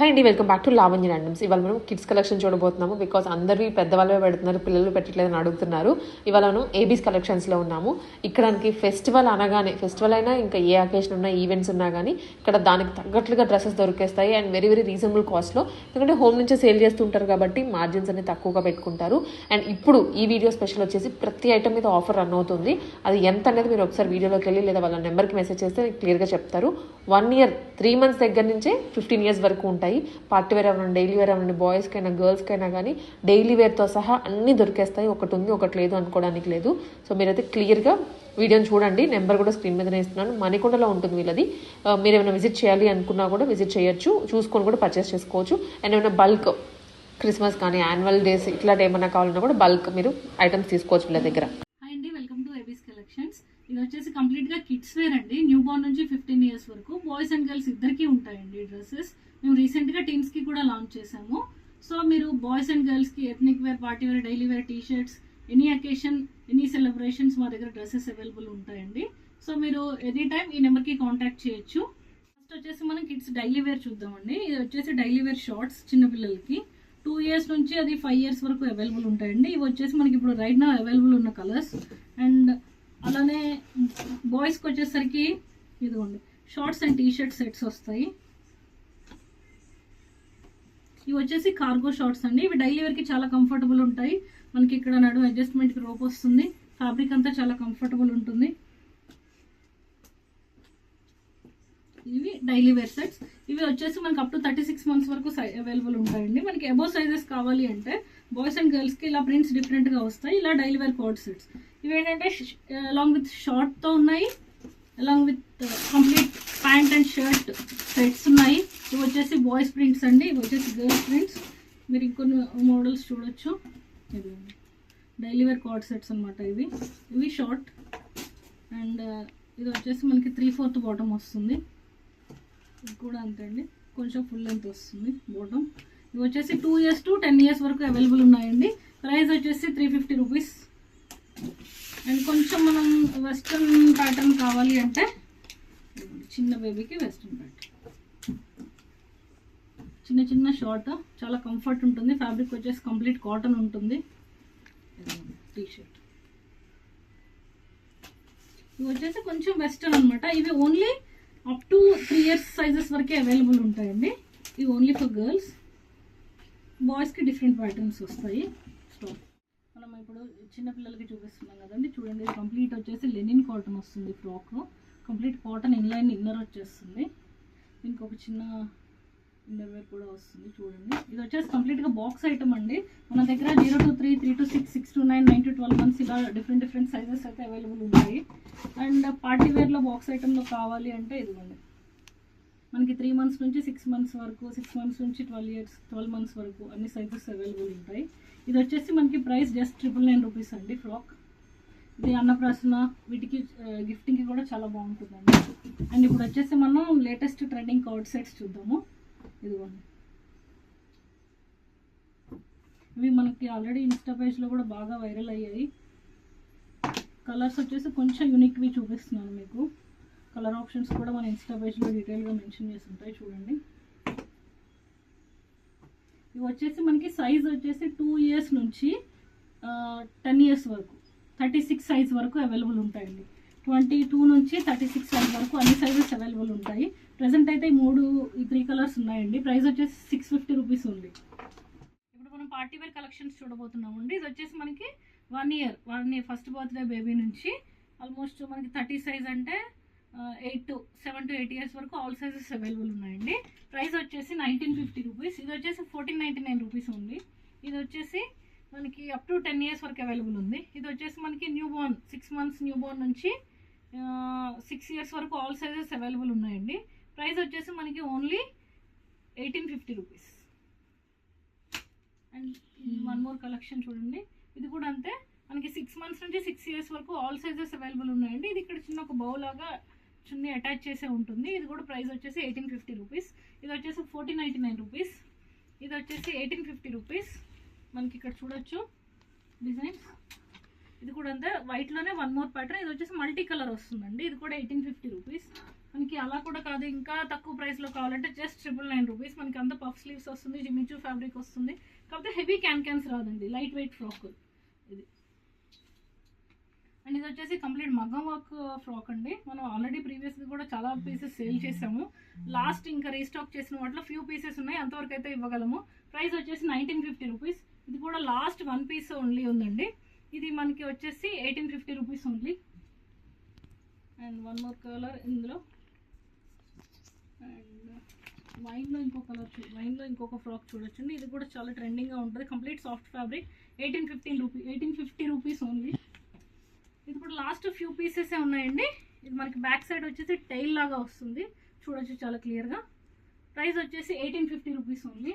Hi అండి welcome back to Lavanya randoms ఇవాళ మనం కిడ్స్ కలెక్షన్ చూడబోతున్నాము బికాస్ అందరివి పెద్దవాళ్ళే పెడుతున్నారు పిల్లలు పెట్టట్లేదని అడుగుతున్నారు. ఇవాళ మనం ఏబీస్ కలెక్షన్స్లో ఉన్నాము. ఇక్కడానికి ఫెస్టివల్ అనగానే ఫెస్టివల్ అయినా ఇంకా ఏ అకేషన్ ఉన్నా ఈవెంట్స్ ఉన్నా కానీ ఇక్కడ దానికి తగ్గట్లుగా డ్రెస్సెస్ దొరికేస్తాయి అండ్ వెరీ వెరీ రీజనబుల్ కాస్ట్లో ఎందుకంటే హోమ్ నుంచే సేల్ చేస్తుంటారు కాబట్టి మార్జిన్స్ అనేది తక్కువగా పెట్టుకుంటారు. అండ్ ఇప్పుడు ఈ వీడియో స్పెషల్ వచ్చేసి ప్రతి ఐటమ్ మీద ఆఫర్ రన్ అవుతుంది. అది ఎంత అనేది మీరు ఒకసారి వీడియోలోకి వెళ్ళి లేదా వాళ్ళ నెంబర్కి మెసేజ్ చేస్తే క్లియర్గా చెప్తారు. వన్ ఇయర్ త్రీ మంత్స్ దగ్గర నుంచే ఫిఫ్టీన్ ఇయర్స్ వరకు ఉంటాయి. పార్టీ వేర్ అవ్వండి డైలీ వేర్ అవ్వండి బాయ్స్కైనా గర్ల్స్కైనా కానీ డైలీ వేర్తో సహా అన్నీ దొరికేస్తాయి. ఒకటి ఉంది ఒకటి లేదు అనుకోవడానికి లేదు. సో మీరైతే క్లియర్గా వీడియోని చూడండి. నెంబర్ కూడా స్క్రీన్ మీదనే ఇస్తున్నాను. మణికొండలో ఉంటుంది వీళ్ళది. మీరు ఏమైనా విజిట్ చేయాలి అనుకున్నా కూడా విజిట్ చేయొచ్చు. చూసుకొని కూడా పర్చేస్ చేసుకోవచ్చు. అండ్ ఏమైనా బల్క్ క్రిస్మస్ కానీ యాన్యువల్ డేస్ ఇట్లాంటి ఏమైనా కావాలన్నా కూడా బల్క్ మీరు ఐటమ్స్ తీసుకోవచ్చు వీళ్ళ దగ్గర హాయ్ అండి వెల్కమ్ టు ఏబీస్ కలెక్షన్స్ ఇది వచ్చేసి కంప్లీట్గా కిడ్స్ వేర్ అండి న్యూ బోర్న్ నుంచి ఫిఫ్టీన్ ఇయర్స్ వరకు. బాయ్స్ అండ్ గర్ల్స్ ఇద్దరికి ఉంటాయండి డ్రెస్సెస్. మేము రీసెంట్గా టీమ్స్కి కూడా లాంచ్ చేసాము సో మీరు బాయ్స్ అండ్ గర్ల్స్కి wear party wear daily wear T shirts any occasion any celebrations మా దగ్గర డ్రెస్సెస్ అవైలబుల్ ఉంటాయండి. సో మీరు ఎనీ టైం ఈ నెంబర్కి కాంటాక్ట్ చేయొచ్చు. ఫస్ట్ వచ్చేసి మనం కిడ్స్ డైలీ వేర్ చూద్దామండి. ఇది వచ్చేసి డైలీ వేర్ షార్ట్స్ చిన్నపిల్లలకి టూ ఇయర్స్ నుంచి అది ఫైవ్ ఇయర్స్ వరకు అవైలబుల్ ఉంటాయండి. ఇవి వచ్చేసి మనకి ఇప్పుడు రైట్ నా అవైలబుల్ ఉన్న కలర్స్. అండ్ అలానే బాయ్స్కి వచ్చేసరికి ఇదిగోండి షార్ట్స్ అండ్ టీషర్ట్ సెట్స్ వస్తాయి. ఇవి వచ్చేసి కార్గో షార్ట్స్ అండి. ఇవి డైలీ వేర్కి చాలా కంఫర్టబుల్ ఉంటాయి. మనకి ఇక్కడ నడు అడ్జస్ట్మెంట్కి రోప్ వస్తుంది. ఫ్యాబ్రిక్ అంతా చాలా కంఫర్టబుల్ ఉంటుంది. ఇవి డైలీ వేర్ సెట్స్. ఇవి వచ్చేసి మనకి up to thirty six months వరకు అవైలబుల్ ఉంటాయండి. మనకి అబో సైజెస్ కావాలి అంటే బాయ్స్ అండ్ గర్ల్స్కి ఇలా ప్రింట్స్ డిఫరెంట్గా వస్తాయి ఇలా డైలీ వేర్ కోడ్ సెట్స్ ఇవి ఏంటంటే అలాంగ్ విత్ షార్ట్తో ఉన్నాయి along with complete pant and shirt sets ఉన్నాయి. ఇవి వచ్చేసి బాయ్స్ ప్రింట్స్ అండి ఇవి వచ్చేసి గర్ల్స్ ప్రింట్స్ మీరు ఇంకొన్ని మోడల్స్ చూడొచ్చు. ఇవి డైలీ వేర్ కార్డ్ సెట్స్ అనమాట ఇవి. ఇవి షార్ట్ అండ్ uh, ఇది వచ్చేసి మనకి త్రీ ఫోర్త్ బాటమ్ వస్తుంది. ఇది కూడా అంతే అండి. కొంచెం ఫుల్ లెంత్ వస్తుంది బాటమ్ ఇవి వచ్చేసి two years to ten years వరకు అవైలబుల్ ఉన్నాయండి. ప్రైస్ వచ్చేసి త్రీ ఫిఫ్టీ రూపీస్ అండ్ కొంచెం మనం వెస్ట్రన్ ప్యాటర్న్ కావాలి అంటే చిన్న బేబీకి వెస్ట్రన్ ప్యాటర్న్ చిన్న చిన్న షార్ట్ చాలా కంఫర్ట్ ఉంటుంది. ఫ్యాబ్రిక్ వచ్చేసి కంప్లీట్ కాటన్ ఉంటుంది. టీ షర్ట్ ఇవి వచ్చేసి కొంచెం వెస్టర్న్ అనమాట ఇవి only up to three years sizes వరకే అవైలబుల్ ఉంటాయండి. ఇవి ఓన్లీ ఫర్ గర్ల్స్ బాయ్స్కి డిఫరెంట్ ప్యాటర్న్స్ వస్తాయి. స్టాక్ మనం ఇప్పుడు చిన్నపిల్లలకి చూపిస్తున్నాం కదండి. చూడండి కంప్లీట్ వచ్చేసి లెనిన్ కాటన్ వస్తుంది frock complete cotton inline inner వచ్చేస్తుంది. దీనికి ఒక చిన్న ఇన్నర్వేర్ కూడా వస్తుంది చూడండి. ఇది వచ్చేసి కంప్లీట్గా బాక్స్ ఐటమ్ అండి. మన దగ్గర zero to three three to six six to nine nine to twelve months ఇలా డిఫరెంట్ డిఫరెంట్ సైజెస్ అయితే అవైలబుల్ ఉన్నాయి అండ్ పార్టీ వేర్లో బాక్స్ ఐటెంలో కావాలి అంటే ఇదిగోండి. మనకి త్రీ మంత్స్ నుంచి సిక్స్ మంత్స్ వరకు సిక్స్ మంత్స్ నుంచి ట్వెల్వ్ ఇయర్స్ ట్వెల్వ్ మంత్స్ వరకు అన్ని సైజెస్ అవైలబుల్ ఉంటాయి. ఇది వచ్చేసి మనకి price just triple nine rupees అండి ఫ్రాక్ ఇది అన్నప్రాసన వీటికి గిఫ్టింగ్కి కూడా చాలా బాగుంటుందండి. అండ్ ఇప్పుడు వచ్చేసి మనం లేటెస్ట్ ట్రెండింగ్ కౌట్ సెట్స్ చూద్దాము. ఇదిగోండి. ఇవి మనకి ఆల్రెడీ ఇన్స్టా పేజ్లో కూడా బాగా వైరల్ అయ్యాయి. కలర్స్ వచ్చేసి కొంచెం యూనిక్వి చూపిస్తున్నాను మీకు. కలర్ ఆప్షన్స్ కూడా మన ఇన్స్టా పేజ్లో డీటెయిల్గా మెన్షన్ చేసి ఉంటాయి చూడండి. ఇవి వచ్చేసి మనకి సైజ్ వచ్చేసి టూ ఇయర్స్ నుంచి టెన్ ఇయర్స్ వరకు. థర్టీ సిక్స్ సైజ్ వరకు అవైలబుల్ ఉంటాయండి. ట్వంటీ టూ నుంచి థర్టీ సిక్స్ సైజ్ వరకు అన్ని సైజెస్ అవైలబుల్ ఉంటాయి. ప్రజెంట్ అయితే మూడు ఈ త్రీ కలర్స్ ఉన్నాయండి. ప్రైస్ వచ్చేసి సిక్స్ ఫిఫ్టీ రూపీస్ ఉంది. ఇప్పుడు మనం పార్టీ వేర్ కలెక్షన్స్ చూడబోతున్నామండి. ఇది వచ్చేసి మనకి one year one year first birthday baby నుంచి. ఆల్మోస్ట్ మనకి థర్టీ సైజ్ అంటే eight to seven to eight years వరకు ఆల్ సైజెస్ అవైలబుల్ ఉన్నాయండి. ప్రైస్ వచ్చేసి నైన్టీన్ ఫిఫ్టీ రూపీస్ ఇది వచ్చేసి ఫోర్టీన్ నైంటీ నైన్ రూపీస్ ఉంది. ఇది వచ్చేసి మనకి అప్ టు టెన్ ఇయర్స్ వరకు అవైలబుల్ ఉంది. ఇది వచ్చేసి మనకి new Born six months new Born నుంచి సిక్స్ ఇయర్స్ వరకు ఆల్ సైజెస్ అవైలబుల్ ఉన్నాయండి. ప్రైస్ వచ్చేసి మనకి only eighteen fifty rupees and one more collection చూడండి. ఇది కూడా అంతే. మనకి సిక్స్ మంత్స్ నుంచి సిక్స్ ఇయర్స్ వరకు ఆల్ సైజెస్ అవైలబుల్ ఉన్నాయండి. ఇది ఇక్కడ చిన్న ఒక బౌ లాగా చున్నీ అటాచ్ చేసే ఉంటుంది. ఇది కూడా ప్రైస్ వచ్చేసి ఎయిటీన్ ఫిఫ్టీ రూపీస్. ఇది వచ్చేసి ఫోర్టీన్ నైంటీ నైన్ రూపీస్. ఇది వచ్చేసి ఎయిటీన్ ఫిఫ్టీ రూపీస్. మనకి ఇక్కడ చూడొచ్చు డిజైన్స్. ఇది కూడా అంతే. వైట్లోనే వన్ మోర్ ప్యాటర్న్ ఇది వచ్చేసి మల్టీ కలర్ వస్తుందండి. ఇది కూడా ఎయిటీన్ ఫిఫ్టీ రూపీస్. మనకి అలా కూడా కాదు. ఇంకా తక్కువ ప్రైస్లో కావాలంటే జస్ట్ ట్రిపుల్ నైన్ రూపీస్. మనకి అంత పఫ్ స్లీవ్స్ వస్తుంది. జిమిచూ ఫ్యాబ్రిక్ వస్తుంది. కాకపోతే హెవీ క్యాన్ క్యాన్స్ రాదండి. లైట్ వెయిట్ ఫ్రాక్ ఇది. అండ్ ఇది వచ్చేసి కంప్లీట్ మగ్గం వర్క్ ఫ్రాక్ అండి. మనం ఆల్రెడీ ప్రీవియస్గా కూడా చాలా పీసెస్ సేల్ చేసాము. లాస్ట్ ఇంకా రీస్టాక్ చేసిన వాటిలో ఫ్యూ పీసెస్ ఉన్నాయి. అంతవరకు అయితే ఇవ్వగలము. ప్రైస్ వచ్చేసి నైన్టీన్ ఫిఫ్టీ రూపీస్ ఇది కూడా లాస్ట్ వన్ పీస్ ఓన్లీ ఉందండి. ఇది మనకి వచ్చేసి eighteen fifty rupees only and one more colour ఇందులో. అండ్ వైన్లో ఇంకో కలర్ వైన్లో ఇంకొక ఫ్రాక్ చూడొచ్చండి. ఇది కూడా చాలా ట్రెండింగ్గా ఉంటుంది. Complete soft fabric eighteen fifteen rupee eighteen fifty rupees only ఇది కూడా లాస్ట్ ఫ్యూ పీసెస్ ఉన్నాయండి. ఇది మనకి బ్యాక్ సైడ్ వచ్చేసి టైల్ లాగా వస్తుంది. చూడొచ్చు చాలా క్లియర్గా ప్రైస్ వచ్చేసి ఎయిటీన్ ఫిఫ్టీ రూపీస్ ఓన్లీ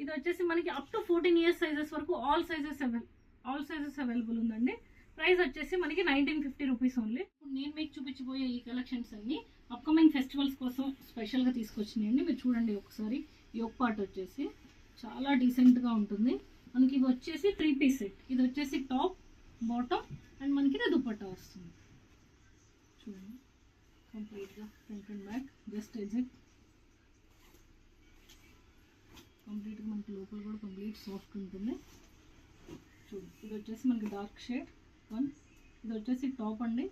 ఇది వచ్చేసి మనకి up to fourteen years sizes వరకు all sizes avail all sizes available ఉందండి. ప్రైస్ వచ్చేసి మనకి నైన్టీన్ ఫిఫ్టీ రూపీస్ ఓన్లీ ఇప్పుడు నేను మీకు చూపించబోయే ఈ కలెక్షన్స్ అన్ని అప్కమింగ్ ఫెస్టివల్స్ కోసం స్పెషల్గా తీసుకొచ్చినాయండి. మీరు చూడండి ఒకసారి. ఈ ఒక పార్ట్ వచ్చేసి చాలా డీసెంట్గా ఉంటుంది. మనకి ఇది వచ్చేసి త్రీ పీస్ సెట్ ఇది వచ్చేసి టాప్ బాటమ్ అండ్ మనకి ఇది దుపట్టా వస్తుంది. చూడండి. కంప్లీట్గా front and back just exit కంప్లీట్గా మనకి లోపల కూడా కంప్లీట్ సాఫ్ట్ ఉంటుంది. చూడండి. ఇది వచ్చేసి మనకి డార్క్ షేడ్ వన్ ఇది వచ్చేసి టాప్ అండి.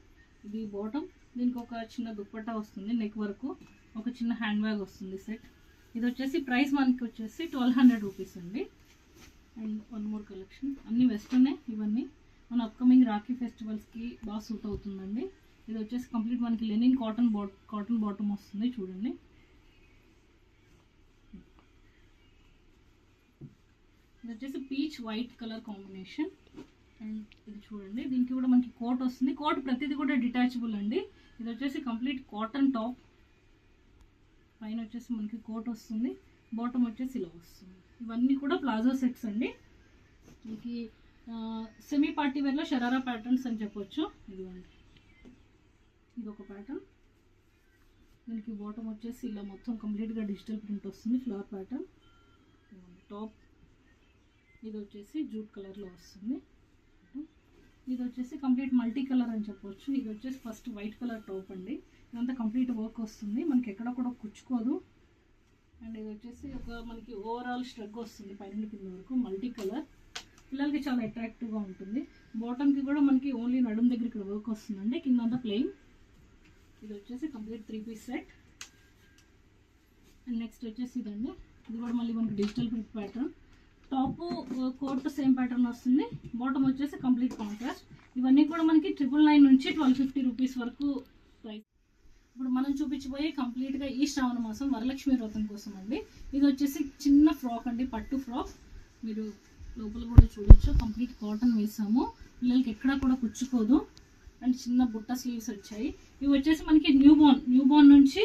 ఇది బాటమ్ దీనికి ఒక చిన్న దుప్పట్టా వస్తుంది నెక్ వరకు. ఒక చిన్న హ్యాండ్ బ్యాగ్ వస్తుంది సెట్ ఇది వచ్చేసి ప్రైస్ మనకి వచ్చేసి ట్వెల్వ్ హండ్రెడ్ రూపీస్ అండి. అండ్ వన్ మోర్ కలెక్షన్ అన్ని వెస్టర్నే ఇవన్నీ. మన అప్కమింగ్ రాఖీ ఫెస్టివల్స్కి బాగా సూట్ అవుతుందండి. ఇది వచ్చేసి కంప్లీట్ మనకి లెనిన్ కాటన్ బా కాటన్ బాటమ్ వస్తుంది చూడండి. ఇది వచ్చేసి peach white colour combination and ఇది చూడండి దీనికి కూడా మనకి కోట్ వస్తుంది. కోట్ ప్రతిదీ కూడా డిటాచబుల్ అండి. ఇది వచ్చేసి కంప్లీట్ కాటన్ టాప్ పైన వచ్చేసి మనకి కోట్ వస్తుంది. బాటమ్ వచ్చేసి ఇలా వస్తుంది. ఇవన్నీ కూడా ప్లాజో సెట్స్ అండి. మనకి సెమీ పార్టీ వేర్లో షరారా ప్యాటర్న్స్ అని చెప్పొచ్చు. ఇదిగోండి. ఇది ఒక ప్యాటర్న్ దీనికి బాటమ్ వచ్చేసి ఇలా మొత్తం కంప్లీట్గా డిజిటల్ ప్రింట్ వస్తుంది ఫ్లవర్ ప్యాటర్న్ టాప్ ఇది వచ్చేసి జూట్ కలర్లో వస్తుంది. ఇది వచ్చేసి కంప్లీట్ మల్టీ కలర్ అని చెప్పొచ్చు. ఇది వచ్చేసి ఫస్ట్ వైట్ కలర్ టాప్ అండి. ఇదంతా కంప్లీట్ వర్క్ వస్తుంది. మనకి ఎక్కడ కూడా కుచ్చుకోదు. అండ్ ఇది వచ్చేసి ఒక మనకి ఓవరాల్ స్ట్రగ్ వస్తుంది పైన కింద వరకు మల్టీ కలర్ పిల్లలకి చాలా అట్రాక్టివ్గా ఉంటుంది. బాటమ్కి కూడా మనకి ఓన్లీ నడుము దగ్గర ఇక్కడ వర్క్ వస్తుందండి. కింద అంతా ప్లెయిన్ ఇది వచ్చేసి complete three piece set and next వచ్చేసి ఇదండి. ఇది కూడా మళ్ళీ మనకి digital print pattern top coat same pattern వస్తుంది. బాటమ్ వచ్చేసి కంప్లీట్ కాంట్రాస్ట్ ఇవన్నీ కూడా మనకి ట్రిపుల్ నైన్ నుంచి ట్వెల్వ్ ఫిఫ్టీ రూపీస్ వరకు ప్రైస్ ఇప్పుడు మనం చూపించబోయే కంప్లీట్గా ఈ శ్రావణ మాసం వరలక్ష్మి వ్రతం కోసం అండి ఇది వచ్చేసి చిన్న ఫ్రాక్ అండి పట్టు ఫ్రాక్ మీరు లోపల కూడా చూడొచ్చు. కంప్లీట్ కాటన్ వేసాము. పిల్లలకి ఎక్కడా కూడా కుచ్చుకోదు. అండ్ చిన్న బుట్ట స్లీవ్స్ వచ్చాయి. ఇవి వచ్చేసి మనకి న్యూ బోర్న్ న్యూ బోర్న్ నుంచి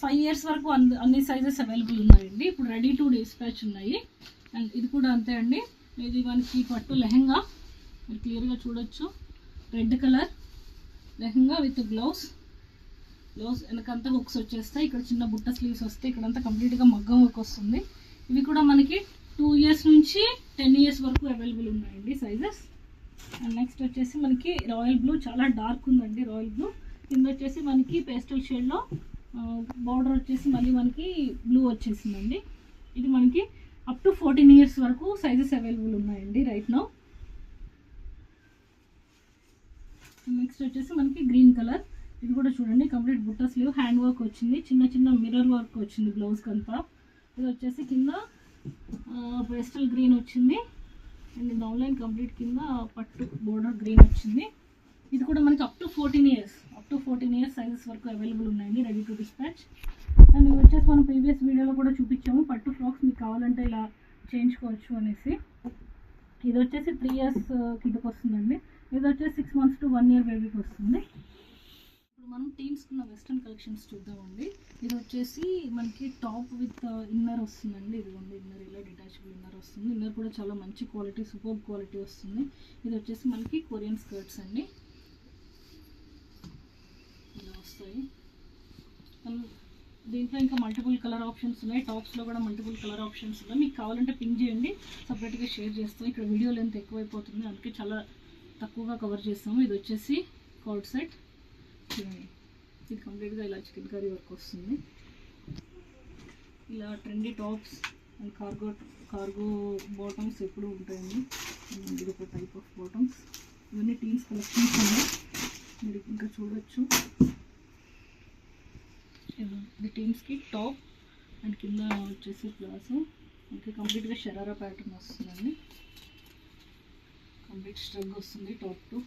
ఫైవ్ ఇయర్స్ వరకు అన్ని అన్ని సైజెస్ అవైలబుల్ ఉన్నాయండి. ఇప్పుడు రెడీ టు డిస్పాచ్ ఉన్నాయి. అండ్ ఇది కూడా అంతే అండి. ఇది మనకి పట్టు లెహంగా. మీరు క్లియర్గా చూడొచ్చు. Red colour lehenga with gloves gloves వెనకంతా hooks వచ్చేస్తాయి. ఇక్కడ చిన్న బుట్ట స్లీవ్స్ వస్తాయి ఇక్కడంతా కంప్లీట్గా మగ్గం వర్క్ వస్తుంది. ఇవి కూడా మనకి టూ ఇయర్స్ నుంచి టెన్ ఇయర్స్ వరకు అవైలబుల్ ఉన్నాయండి సైజెస్. అండ్ నెక్స్ట్ వచ్చేసి మనకి రాయల్ బ్లూ చాలా డార్క్ ఉందండి రాయల్ బ్లూ. కింద వచ్చేసి మనకి పేస్టల్ షేడ్లో బార్డర్ వచ్చేసి మళ్ళీ మనకి బ్లూ వచ్చేసిందండి. ఇది మనకి అప్ టు ఫోర్టీన్ ఇయర్స్ వరకు సైజెస్ అవైలబుల్ ఉన్నాయండి రైట్ నౌ. నెక్స్ట్ వచ్చేసి మనకి గ్రీన్ కలర్. ఇది కూడా చూడండి కంప్లీట్ బుట్ట స్లీవ్ హ్యాండ్ వర్క్ వచ్చింది చిన్న చిన్న మిర్రర్ వర్క్ వచ్చింది బ్లౌజ్కి అంతా. ఇది వచ్చేసి కింద పేస్టల్ గ్రీన్ వచ్చింది. అండ్ ఇది ఆన్లైన్ కంప్లీట్ కింద పట్టు బోర్డర్ గ్రీన్ వచ్చింది. ఇది కూడా మనకి up to fourteen years up to fourteen years sizes వరకు అవైలబుల్ ఉన్నాయండి రెడీ టు డిస్పాచ్ అండ్ ఇవి వచ్చేసి మనం ప్రీవియస్ వీడియోలో కూడా చూపించాము. పట్టు ఫ్రాక్స్ మీకు కావాలంటే ఇలా చేయించుకోవచ్చు అనేసి. ఇది వచ్చేసి త్రీ ఇయర్స్ కిందకు వస్తుందండి. ఇది వచ్చేసి six months to one year బేబీకి వస్తుంది. ఇప్పుడు మనం టీమ్స్కున్న వెస్ట్రన్ కలెక్షన్స్ చూద్దామండి. ఇది వచ్చేసి మనకి టాప్ విత్ ఇన్నర్ వస్తుందండి. ఇదిగోండి ఇన్నర్ ఇలా డిటాచబుల్ ఇన్నర్ వస్తుంది. ఇన్నర్ కూడా చాలా మంచి క్వాలిటీ సూపర్ క్వాలిటీ వస్తుంది. ఇది వచ్చేసి మనకి కొరియన్ స్కర్ట్స్ అండి. ఇలా వస్తాయి. దీంట్లో ఇంకా మల్టిపుల్ కలర్ ఆప్షన్స్ ఉన్నాయి. టాప్స్లో కూడా మల్టిపుల్ కలర్ ఆప్షన్స్ ఉన్నాయి. మీకు కావాలంటే పింక్ చేయండి. సపరేట్గా షేర్ చేస్తాం. ఇక్కడ వీడియో లెంత్ ఎక్కువైపోతుంది. అందుకే చాలా తక్కువగా కవర్ చేస్తాము. ఇది వచ్చేసి కోడ్ సెట్ ఇది కంప్లీట్గా ఇలా చికెన్ కర్రీ వర్క్ వస్తుంది. ఇలా trendy tops and cargo cargo bottoms ఎప్పుడు ఉంటాయండి. Hmm, ఇది ఒక టైప్ ఆఫ్ బాటమ్స్ ఇవన్నీ టీన్స్ కలెక్షన్స్ ఉన్నాయి మీరు ఇంకా చూడొచ్చు. ఇది- టీమ్స్కి టాప్ అండ్ కింద వచ్చేసి ప్లాజో. ఇంకా కంప్లీట్గా షరారా ప్యాటర్న్ వస్తుందండి. కంప్లీట్ స్ట్రగ్ వస్తుంది టాప్ టు.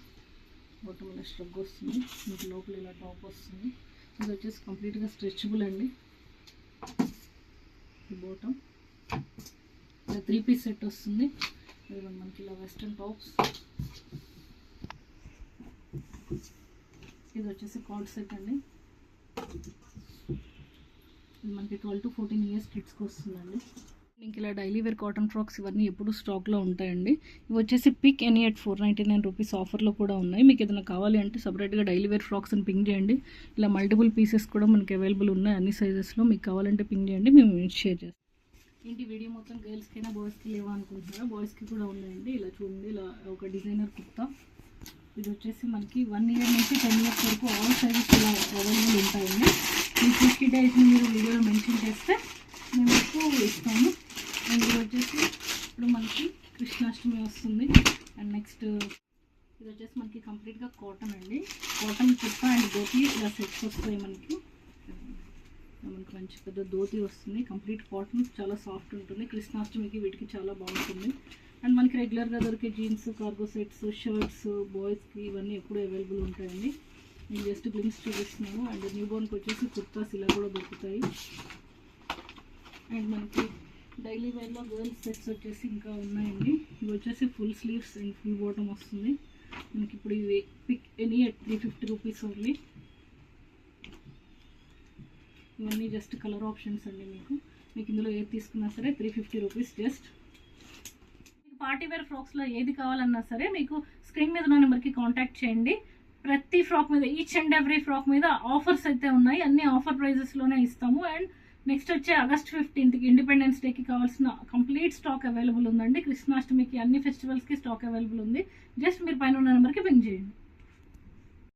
బొట్టు మీద స్ట్రగ్ వస్తుంది. మీకు లోపల ఇలా టాప్ వస్తుంది. ఇది వచ్చేసి కంప్లీట్గా స్ట్రెచబుల్ అండి. ఈ బాటమ్ ఇలా త్రీ పీస్ సెట్ వస్తుంది. ఇది మనకి ఇలా వెస్ట్రన్ టాప్స్ ఇది వచ్చేసి కార్డ్ సెట్ అండి. ఇది మనకి ట్వెల్వ్ టు ఫోర్టీన్ ఇయర్స్ కిడ్స్కి వస్తుందండి. ఇంక ఇలా డైలీ వేర్ కాటన్ ఫ్రాక్స్ ఇవన్నీ ఎప్పుడు స్టాక్లో ఉంటాయండి. ఇవి వచ్చేసి pick any at four ninety nine rupees ఆఫర్లో కూడా ఉన్నాయి. మీకు ఏదైనా కావాలి అంటే సపరేట్గా డైలీ వేర్ ఫ్రాక్స్ అని పింక్ చేయండి. ఇలా మల్టిపుల్ పీసెస్ కూడా మనకి అవైలబుల్ ఉన్నాయి అన్ని సైజెస్లో. మీకు కావాలంటే పింక్ చేయండి మేము షేర్ చేస్తాం. ఏంటి వీడియో మొత్తం గర్ల్స్కైనా బాయ్స్కి లేవా అనుకుంటున్నారా? బాయ్స్కి కూడా ఉన్నాయండి. ఇలా చూడండి ఇలా ఒక డిజైనర్ కుర్తా. ఇది వచ్చేసి మనకి వన్ ఇయర్ నుంచి టెన్ ఇయర్స్ వరకు ఆల్ సైజెస్ ఇలా అవైలబుల్ ఉంటాయండి. మీ ఫిఫ్టీ డేస్ మీరు వీడియోలో మెన్షన్ చేస్తే మేము మీకు ఇస్తాము. అండ్ ఇది వచ్చేసి ఇప్పుడు మనకి కృష్ణాష్టమి వస్తుంది. అండ్ నెక్స్ట్ ఇది వచ్చేసి మనకి కంప్లీట్గా కాటన్ అండి. కాటన్ కుర్తా అండ్ ధోతి ఇలా సెట్స్ వస్తాయి మనకి. మనకి మంచి పెద్ద ధోతి వస్తుంది. కంప్లీట్ కాటన్ చాలా సాఫ్ట్ ఉంటుంది. కృష్ణాష్టమికి వీటికి చాలా బాగుంటుంది. అండ్ మనకి రెగ్యులర్గా దొరికే జీన్స్ కార్గో సెట్స్ షర్ట్స్ బాయ్స్కి ఇవన్నీ ఎప్పుడూ అవైలబుల్ ఉంటాయండి. నేను జస్ట్ గ్లిమ్స్ చూపిస్తున్నాను. అండ్ న్యూ బోర్న్కి వచ్చేసి కుర్తాస్ ఇలా కూడా దొరుకుతాయి. అండ్ మనకి డైలీ వేర్లో గర్ల్స్ సెట్స్ వచ్చేసి ఇంకా ఉన్నాయండి. ఇవి వచ్చేసి full sleeves and full bottom వస్తుంది. మనకి ఇప్పుడు ఇవి pick any at three fifty rupees only ఇవన్నీ జస్ట్ కలర్ ఆప్షన్స్ అండి మీకు. మీకు ఇందులో ఏది తీసుకున్నా సరే three fifty rupees just party wear ఫ్రాక్స్లో ఏది కావాలన్నా సరే మీకు స్క్రీన్ మీద ఉన్న నెంబర్కి కాంటాక్ట్ చేయండి. ప్రతి ఫ్రాక్ మీద ఈచ్ అండ్ ఎవ్రీ ఫ్రాక్ మీద ఆఫర్స్ అయితే ఉన్నాయి. అన్ని ఆఫర్ ప్రైజెస్లోనే ఇస్తాము. అండ్ నెక్స్ట్ వచ్చే ఆగస్ట్ ఫిఫ్టీన్త్కి ఇండిపెండెన్స్ డేకి కావాల్సిన కంప్లీట్ స్టాక్ అవైలబుల్ ఉందండి. కృష్ణాష్టమికి అన్ని ఫెస్టివల్స్కి స్టాక్ అవైలబుల్ ఉంది. జస్ట్ మీరు పైన ఉన్న నెంబర్కి పింక్ చేయండి.